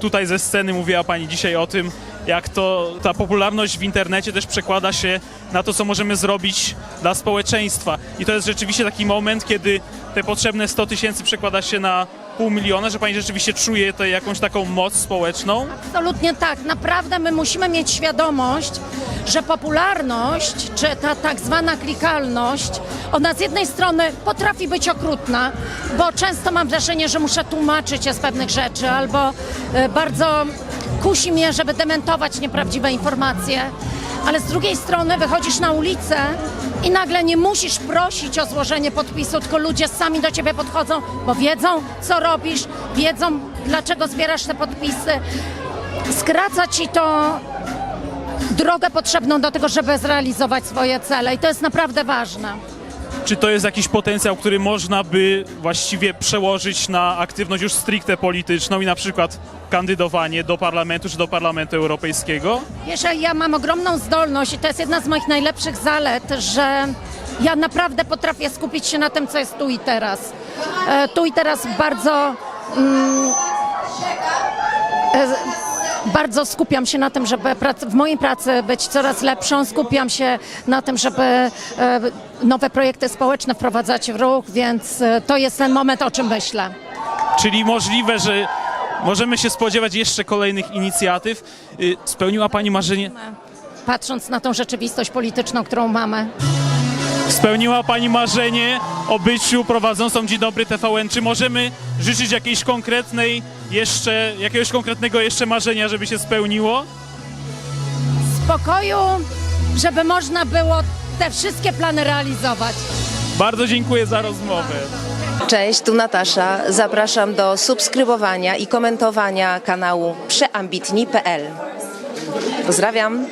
Tutaj ze sceny mówiła Pani dzisiaj o tym, jak to ta popularność w internecie też przekłada się na to, co możemy zrobić dla społeczeństwa. I to jest rzeczywiście taki moment, kiedy te potrzebne 100 tysięcy przekłada się na pół miliona, że Pani rzeczywiście czuje tutaj jakąś taką moc społeczną. Absolutnie tak. Naprawdę my musimy mieć świadomość, że popularność, czy ta tak zwana klikalność, ona z jednej strony potrafi być okrutna, bo często mam wrażenie, że muszę tłumaczyć się z pewnych rzeczy, albo e, bardzo kusi mnie, żeby dementować nieprawdziwe informacje. Ale z drugiej strony wychodzisz na ulicę i nagle nie musisz prosić o złożenie podpisu, tylko ludzie sami do ciebie podchodzą, bo wiedzą, co robisz, wiedzą, dlaczego zbierasz te podpisy. Skraca ci to drogę potrzebną do tego, żeby zrealizować swoje cele i to jest naprawdę ważne. Czy to jest jakiś potencjał, który można by właściwie przełożyć na aktywność już stricte polityczną i na przykład kandydowanie do parlamentu czy do Parlamentu Europejskiego? Wiesz, ja mam ogromną zdolność i to jest jedna z moich najlepszych zalet, że ja naprawdę potrafię skupić się na tym, co jest tu i teraz. E, tu i teraz bardzo. Mm, e, bardzo skupiam się na tym, żeby w mojej pracy być coraz lepszą. Skupiam się na tym, żeby e, nowe projekty społeczne wprowadzać w ruch, więc e, to jest ten moment, o czym myślę. Czyli możliwe, że możemy się spodziewać jeszcze kolejnych inicjatyw. Y, Spełniła Pani marzenie? Patrząc na tą rzeczywistość polityczną, którą mamy. Spełniła Pani marzenie o byciu prowadzącą Dzień Dobry TVN. Czy możemy życzyć jakiejś konkretnej jeszcze, jakiegoś konkretnego jeszcze marzenia, żeby się spełniło? spokoju, żeby można było te wszystkie plany realizować. Bardzo dziękuję za rozmowę. Cześć, tu Natasza. Zapraszam do subskrybowania i komentowania kanału przeambitni.pl. Pozdrawiam.